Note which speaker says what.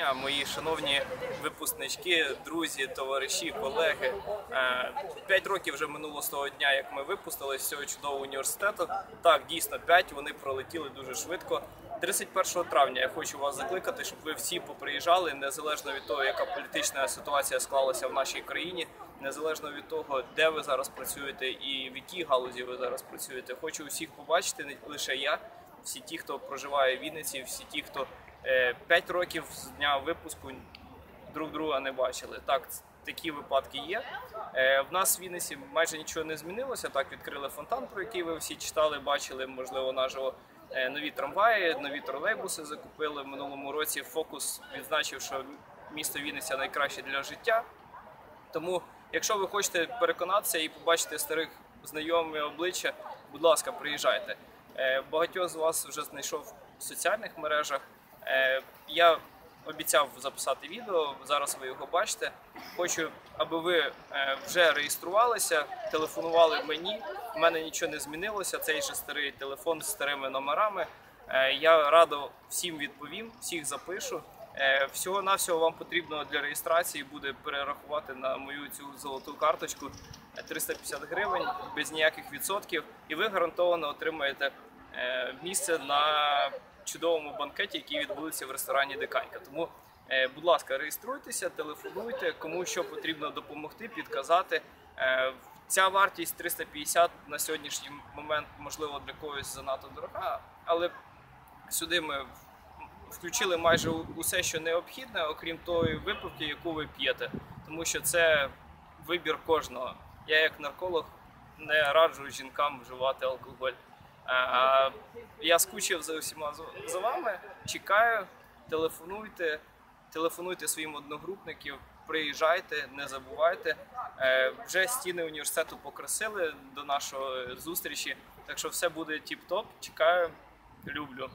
Speaker 1: дня, мої шановні випускнички, друзі, товариші, колеги. Е, П'ять років вже минуло з того дня, як ми випустилися з цього чудового університету. Так, дійсно, п'ять вони пролетіли дуже швидко. 31 травня я хочу вас закликати, щоб ви всі поприїжджали, незалежно від того, яка політична ситуація склалася в нашій країні, незалежно від того, де ви зараз працюєте і в якій галузі ви зараз працюєте. Хочу усіх побачити, не лише я, всі ті, хто проживає в Вінниці, всі ті, хто 5 років з дня випуску друг друга не бачили. Так, такі випадки є. Е, В нас в Вінниці майже нічого не змінилося. Так, відкрили фонтан, про який ви всі читали, бачили, можливо, наживо. Е, Нові трамваї, нові тролейбуси закупили в минулому році. Фокус відзначив, що місто Вінниця найкраще для життя. Тому, якщо ви хочете переконатися і побачити старих знайомих обличчя, будь ласка, приїжджайте. Е, Багатьох з вас вже знайшов в соціальних мережах. Е, Я обіцяв записати відео, зараз ви його бачите. Хочу, аби ви е, вже реєструвалися, телефонували мені. У мене нічого не змінилося. Цей же старий телефон з старими номерами. Е, Я радо всім відповім, всіх запишу. Всього навсього вам потрібно для реєстрації буде перерахувати на мою цю золоту карточку е, 350 гривень без ніяких відсотків, і ви гарантовано отримаєте місце на чудовому банкеті, який відбудеться в ресторані Диканька. Тому, е, будь ласка, реєструйтеся, телефонуйте, кому що потрібно допомогти, підказати. Е, Ця вартість 350 на сьогоднішній момент, можливо, для когось занадто дорога, але сюди ми включили майже усе, що необхідне, окрім тої випивки, яку ви п'єте. Тому що це вибір кожного. Я, як нарколог, не раджу жінкам вживати алкоголь. А, я скучив за усіма за вами. Чекаю, телефонуйте, телефонуйте своїм одногрупників, приїжджайте, не забувайте. Е, вже стіни університету покрасили до нашої зустрічі, так що все буде тіп-топ. Чекаю, люблю.